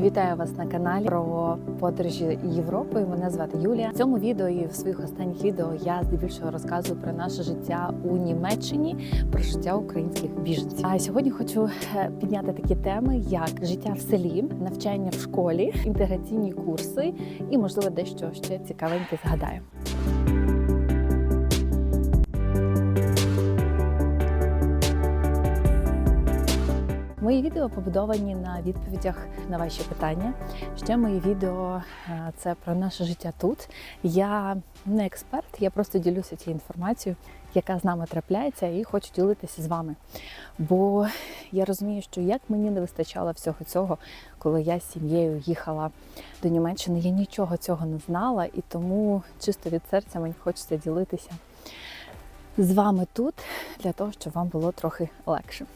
Вітаю вас на каналі про подорожі Європою. Мене звати Юлія. В цьому відео і в своїх останніх відео я здебільшого розказую про наше життя у Німеччині, про життя українських біженців. А сьогодні хочу е, підняти такі теми, як життя в селі, навчання в школі, інтеграційні курси і, можливо, дещо ще цікавеньке згадаю. Мої відео побудовані на відповідях на ваші питання. Ще мої відео е, це про наше життя тут. Я не експерт, я просто ділюся цією інформацією, яка з нами трапляється, і хочу ділитися з вами. Бо я розумію, що як мені не вистачало всього цього, коли я з сім'єю їхала до Німеччини, я нічого цього не знала, і тому чисто від серця мені хочеться ділитися з вами тут для того, щоб вам було трохи легше.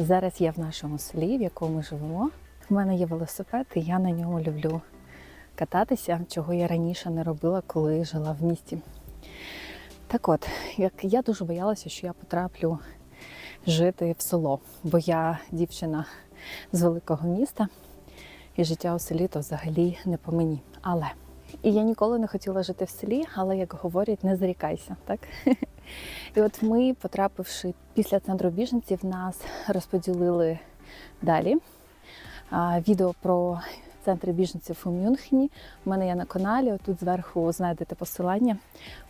Зараз я в нашому селі, в якому живемо. У мене є велосипед, і я на ньому люблю кататися, чого я раніше не робила, коли жила в місті. Так от, як я дуже боялася, що я потраплю жити в село, бо я дівчина з великого міста, і життя у селі то взагалі не по мені. Але і я ніколи не хотіла жити в селі, але як говорять, не зарікайся, так? І от ми, потрапивши після центру біженців, нас розподілили далі. Відео про центри біженців у Мюнхені. У мене є на каналі. Отут зверху знайдете посилання.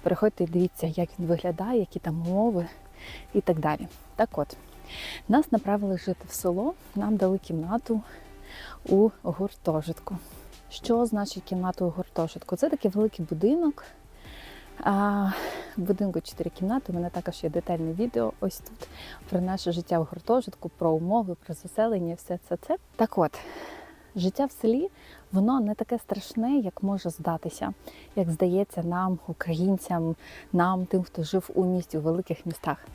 Переходьте і дивіться, як він виглядає, які там умови і так далі. Так от, нас направили жити в село, нам дали кімнату у гуртожитку. Що значить кімната у гуртожитку? Це такий великий будинок. А, будинку 4 кімнати. У мене також є детальне відео ось тут про наше життя в гуртожитку, про умови, про заселення, все це це. Так от, життя в селі, воно не таке страшне, як може здатися, як здається нам, українцям, нам, тим, хто жив у місті, у великих містах.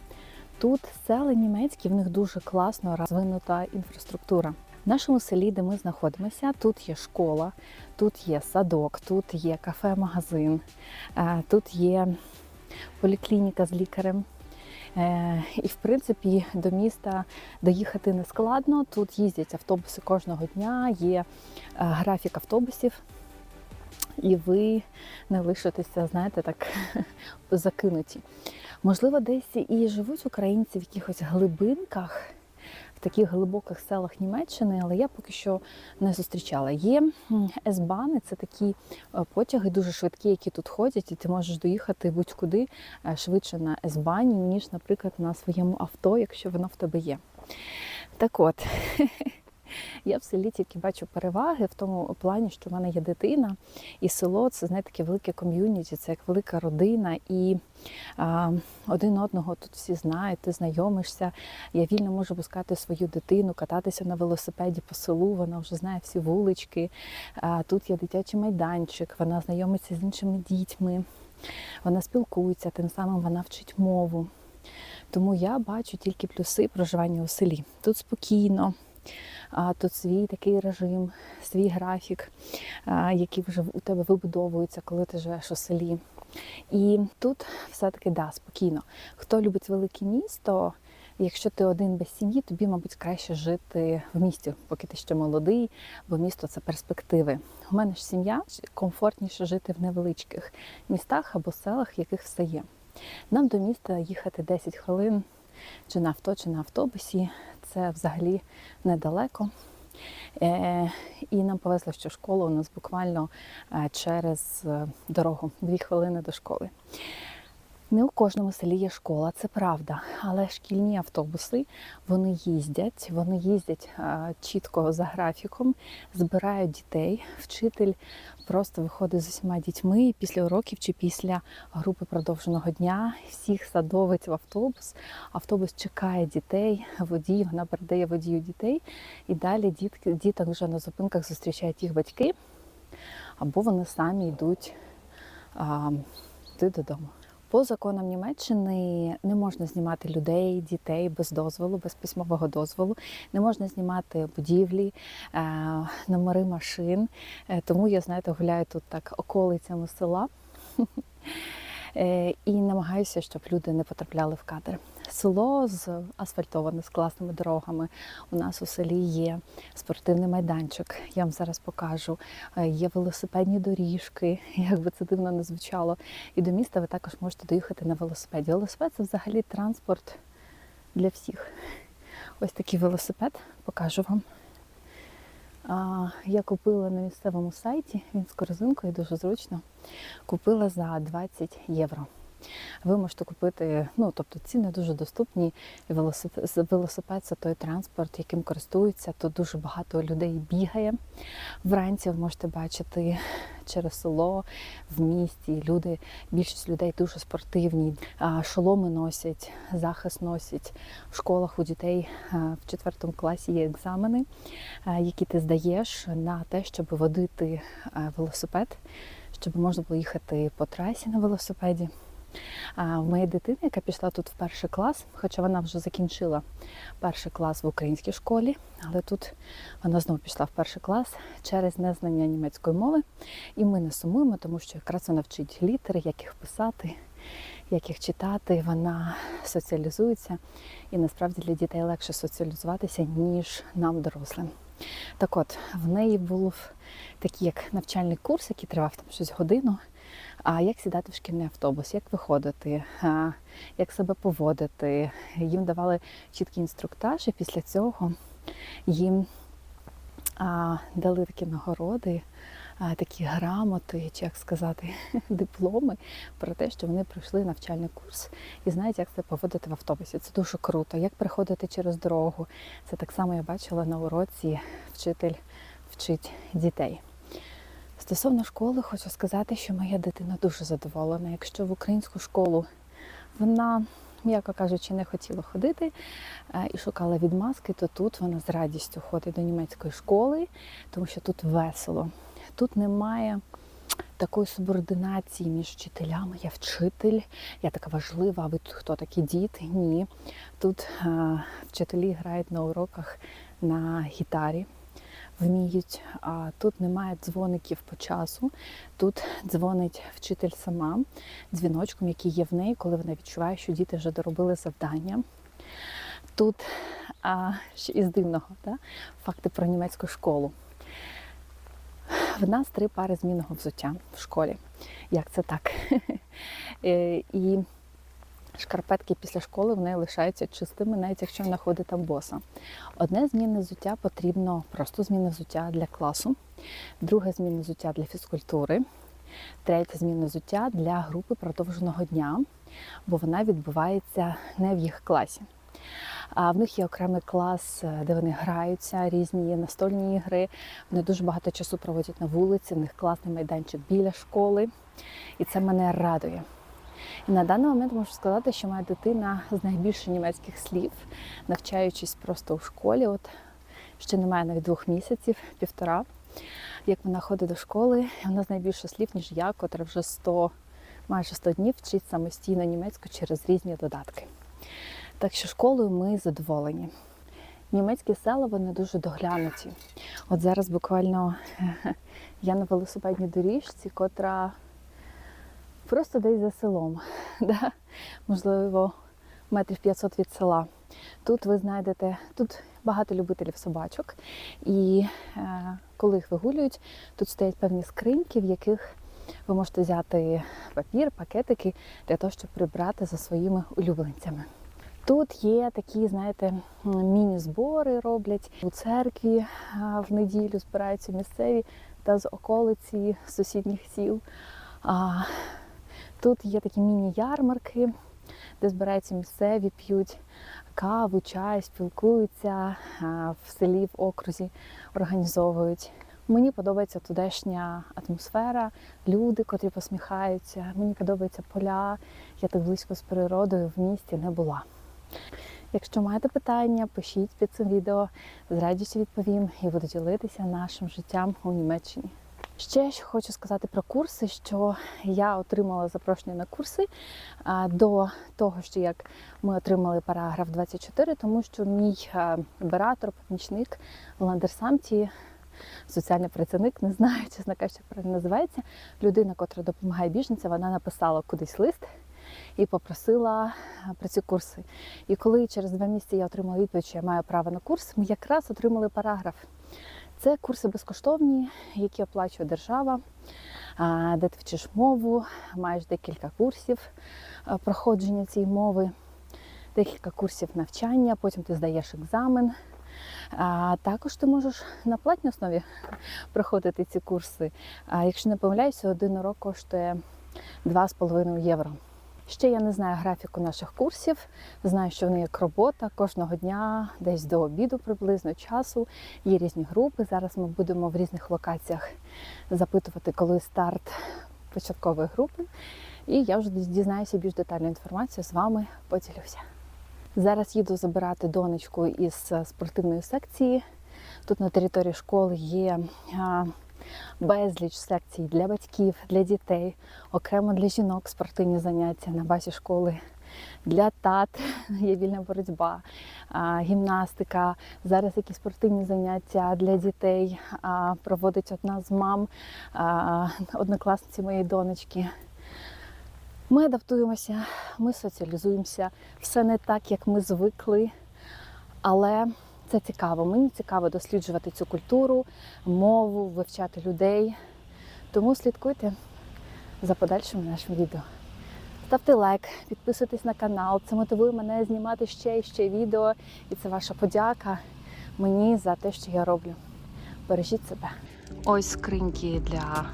Тут села німецькі, в них дуже класно розвинута інфраструктура. В нашому селі, де ми знаходимося, тут є школа, тут є садок, тут є кафе-магазин, е, тут є поліклініка з лікарем. Е, І, в принципі, до міста доїхати не складно. Тут їздять автобуси кожного дня, є е, графік автобусів, і ви не лишитеся, знаєте, так закинуті. Можливо, десь і живуть українці в якихось глибинках таких глибоких селах Німеччини, але я поки що не зустрічала. Є С-бани, це такі е, потяги дуже швидкі, які тут ходять, і ти можеш доїхати будь-куди е, швидше на С-бані, ніж, наприклад, на своєму авто, якщо воно в тебе є. Так от. Я в селі тільки бачу переваги в тому плані, що в мене є дитина, і село це знаєте, таке велике ком'юніті, це як велика родина, і а, один одного тут всі знають, ти знайомишся. Я вільно можу пускати свою дитину, кататися на велосипеді по селу. Вона вже знає всі вулички. А, тут є дитячий майданчик, вона знайомиться з іншими дітьми, вона спілкується, тим самим вона вчить мову. Тому я бачу тільки плюси проживання у селі. Тут спокійно. Тут свій такий режим, свій графік, який вже у тебе вибудовується, коли ти живеш у селі. І тут все-таки да, спокійно. Хто любить велике місто, якщо ти один без сім'ї, тобі, мабуть, краще жити в місті, поки ти ще молодий, бо місто це перспективи. У мене ж сім'я комфортніше жити в невеличких містах або селах, в яких все є. Нам до міста їхати 10 хвилин чи на авто, чи на автобусі. Це взагалі недалеко. Е, І нам повезло, що школа у нас буквально е, через е, дорогу, дві хвилини до школи. Не у кожному селі є школа, це правда, але шкільні автобуси вони їздять, вони їздять чітко за графіком, збирають дітей. Вчитель просто виходить з усіма дітьми після уроків чи після групи продовженого дня. Всіх садовить в автобус. Автобус чекає дітей, водій, вона передає водію дітей, і далі дітки, діток вже на зупинках зустрічають їх батьки, або вони самі йдуть а, додому. По законам Німеччини не можна знімати людей, дітей без дозволу, без письмового дозволу, не можна знімати будівлі, е, номери машин. Е, тому я, знаєте, гуляю тут так околицями села. Е, І намагаюся, щоб люди не потрапляли в кадр. Село з асфальтоване з класними дорогами. У нас у селі є спортивний майданчик. Я вам зараз покажу. Е, Є велосипедні доріжки, як би це дивно не звучало. І до міста ви також можете доїхати на велосипеді. Велосипед це взагалі транспорт для всіх. Ось такий велосипед покажу вам. Я купила на місцевому сайті, він з корзинкою дуже зручно. Купила за 20 євро. Ви можете купити, ну тобто ціни дуже доступні. Велосипед, це той транспорт, яким користуються. Тут дуже багато людей бігає. Вранці ви можете бачити через село в місті. Люди, більшість людей дуже спортивні. Шоломи носять, захист носять. В школах у дітей в четвертому класі є екзамени, які ти здаєш на те, щоб водити велосипед, щоб можна було їхати по трасі на велосипеді. В моєї дитини, яка пішла тут в перший клас, хоча вона вже закінчила перший клас в українській школі, але тут вона знову пішла в перший клас через незнання німецької мови. І ми не сумуємо, тому що якраз вона вчить літери, як їх писати, як їх читати. Вона соціалізується, і насправді для дітей легше соціалізуватися, ніж нам, дорослим. Так от, в неї був такий як навчальний курс, який тривав там щось годину. А як сідати в шкільний автобус, як виходити, як себе поводити. Їм давали чіткий інструктаж, і після цього їм дали такі нагороди, такі грамоти, чи як сказати, дипломи про те, що вони пройшли навчальний курс і знають, як себе поводити в автобусі. Це дуже круто. Як приходити через дорогу. Це так само я бачила на уроці, вчитель вчить дітей. Стосовно школи, хочу сказати, що моя дитина дуже задоволена. Якщо в українську школу вона, м'яко кажучи, не хотіла ходити е, і шукала відмазки, то тут вона з радістю ходить до німецької школи, тому що тут весело. Тут немає такої субординації між вчителями. Я вчитель, я така важлива, а ви тут хто такі діти? Ні. Тут е, вчителі грають на уроках на гітарі вміють. А тут немає дзвоників по часу. Тут дзвонить вчитель сама дзвіночком, який є в неї, коли вона відчуває, що діти вже доробили завдання. Тут а, ще із дивного да? факти про німецьку школу. В нас три пари змінного взуття в школі. Як це так? Е, І шкарпетки після школи в неї лишаються чистими, навіть якщо вона ходить там боса. Одне змінне взуття потрібно просто змінне взуття для класу, друге змінне взуття для фізкультури, третє змінне взуття для групи продовженого дня, бо вона відбувається не в їх класі. А в них є окремий клас, е, де вони граються, різні настольні ігри. Вони дуже багато часу проводять на вулиці, в них класний майданчик біля школи. І це мене радує. І на даний момент можу сказати, що моя дитина знає більше німецьких слів, навчаючись просто у школі. От ще немає навіть двох місяців, півтора. Як вона ходить до школи, вона знає більше слів, ніж я, котра вже 100, майже 100 днів вчить самостійно німецьку через різні додатки. Так що школою ми задоволені. Німецькі села вони дуже доглянуті. От зараз буквально я на велосипедній доріжці, котра просто десь за селом, да? можливо, метрів 500 від села. Тут ви знайдете тут багато любителів собачок, і е, коли їх вигулюють, тут стоять певні скриньки, в яких ви можете взяти папір, пакетики для того, щоб прибрати за своїми улюбленцями. Тут є такі, знаєте, міні-збори роблять у церкві е, в неділю збираються місцеві та з околиці сусідніх сіл. Тут є такі міні-ярмарки, де збираються місцеві, п'ють каву, чай, спілкуються в селі, в окрузі організовують. Мені подобається тудешня атмосфера, люди, котрі посміхаються. Мені подобаються поля. Я так близько з природою в місті не була. Якщо маєте питання, пишіть під цим відео, з радістю відповім і буду ділитися нашим життям у Німеччині. Ще ж хочу сказати про курси, що я отримала запрошення на курси до того, що як ми отримали параграф 24, тому що мій оператор, помічник в Ландерсамті соціальний працівник, не знаю, чесно кажучи, як правильно називається. Людина, котра допомагає біженцям, вона написала кудись лист і попросила про ці курси. І коли через два місяці я отримала відповідь, що я маю право на курс, ми якраз отримали параграф. Це курси безкоштовні, які оплачує держава, де ти вчиш мову, маєш декілька курсів проходження цієї мови, декілька курсів навчання, потім ти здаєш екзамен. А також ти можеш на платній основі проходити ці курси. А якщо не помиляюся, один урок коштує 2,5 євро. Ще я не знаю графіку наших курсів. Знаю, що вони як робота кожного дня, десь до обіду приблизно часу. Є різні групи. Зараз ми будемо в різних локаціях запитувати, коли старт початкової групи. І я вже дізнаюся більш детальну інформацію з вами поділюся. Зараз їду забирати донечку із спортивної секції. Тут на території школи є безліч секцій для батьків, для дітей, окремо для жінок спортивні заняття на базі школи. Для тат є вільна боротьба, гімнастика. Зараз якісь спортивні заняття для дітей проводить одна з мам, однокласниці моєї донечки. Ми адаптуємося, ми соціалізуємося. Все не так, як ми звикли, але це цікаво. Мені цікаво досліджувати цю культуру, мову, вивчати людей. Тому слідкуйте за подальшим нашим відео. Ставте лайк, підписуйтесь на канал. Це мотивує мене знімати ще і ще відео. І це ваша подяка мені за те, що я роблю. Бережіть себе. Ось скриньки для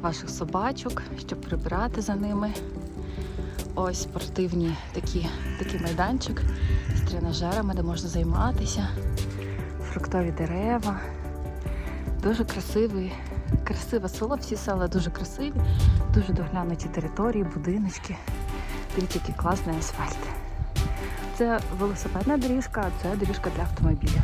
ваших собачок, щоб прибирати за ними. Ось спортивні такі, такий майданчик тренажерами, де можна займатися. Фруктові дерева. Дуже красивий, красиве село, всі села дуже красиві, дуже доглянуті території, будиночки. Дивіться, який класний асфальт. Це велосипедна доріжка, а це доріжка для автомобілів.